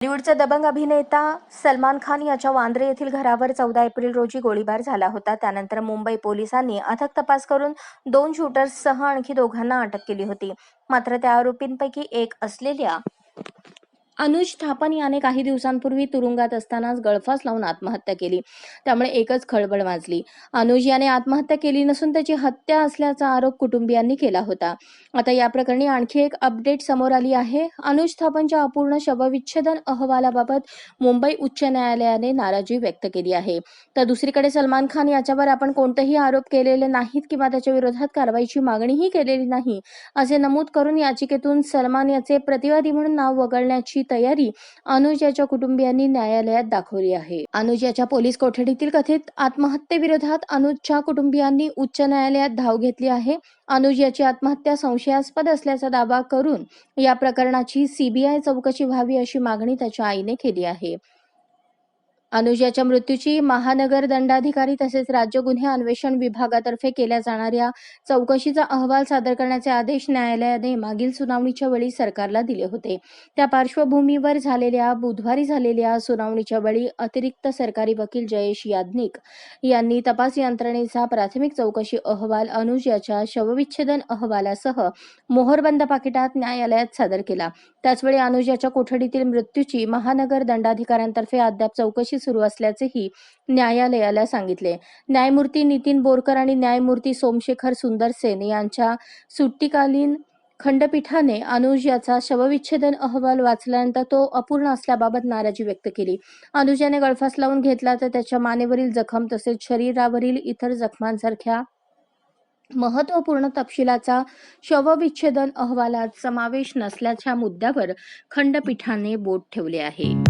बॉलिवूडचा दबंग अभिनेता सलमान खान याच्या वांद्रे येथील घरावर चौदा एप्रिल रोजी गोळीबार झाला होता. त्यानंतर मुंबई पोलिसांनी अथक तपास करून दोन शूटर्ससह आणखी दोघांना अटक केली होती. मात्र त्या आरोपींपैकी एक असलेल्या अनुज थापन याने काही दिवसांपूर्वी तुरुंगात असतानाच गळफास लावून आत्महत्या केली. त्यामुळे एकच खळबळ वाजली अनुज याने आत्महत्या केली नसून त्याची हत्या असल्याचा आरोप कुटुंबियांनी केला होता. आता या प्रकरणी आणखी एक अपडेट समोर आली आहे. अनुज थापनच्या अपूर्ण शवविच्छेदन अहवालाबाबत मुंबई उच्च न्यायालयाने नाराजी व्यक्त केली आहे. तर दुसरीकडे सलमान खान याच्यावर आपण कोणतेही आरोप केलेले नाहीत किंवा त्याच्या विरोधात कारवाईची मागणीही केलेली नाही असे नमूद करून याचिकेतून सलमान याचे प्रतिवादी म्हणून नाव वगळण्याची तयारी अनुज याच्या कुटुंबियांनी न्यायालयात दाखवली आहे. अनुज याच्या पोलीस कोठडीतील कथित आत्महत्येविरोधात अनुजच्या कुटुंबियांनी उच्च न्यायालयात धाव घेतली आहे. अनुज याची आत्महत्या संशयास्पद असल्याचा दावा करून या प्रकरणाची सीबीआय चौकशी व्हावी अशी मागणी त्याच्या आईने केली आहे. अनुज याच्या मृत्यूची महानगर दंडाधिकारी तसेच राज्य गुन्हे अन्वेषण विभागातर्फे केल्या जाणाऱ्या चौकशीचा अहवाल सादर करण्याचे आदेश न्यायालयाने मागील सुनावणीच्या वेळी सरकारला दिले होते. त्या पार्श्वभूमीवर झालेल्या बुधवारी झालेल्या सुनावणीच्या वेळी अतिरिक्त सरकारी वकील जयेश याज्ञिक यांनी तपास यंत्रणेचा प्राथमिक चौकशी अहवाल अनुज याच्या शवविच्छेदन अहवालासह मोहरबंद पाकिटात न्यायालयात सादर केला. त्याचवेळी अनुज याच्या कोठडीतील मृत्यूची महानगर दंडाधिकाऱ्यांतर्फे अद्याप चौकशी सुरू असल्याचेही न्यायालयाला सांगितले. न्यायमूर्ती नितीन बोरकर आणि न्यायमूर्ती सोमशेखर सुंदर सेन यांच्या सुट्टीकालीन खंडपीठाने अनुज याचा शवविच्छेदन अहवाल वाचल्यानंतर तो अपूर्ण असल्याबाबत नाराजी व्यक्त केली. अनुजाने गळफास लावून घेतला तर त्याच्या मानेवरील जखम तसेच शरीरावरील इतर जखमांसारख्या महत्त्वपूर्ण तपशिलाचा शवविच्छेदन अहवालात समावेश नसल्याच्या मुद्द्यावर खंडपीठाने बोट ठेवले आहे.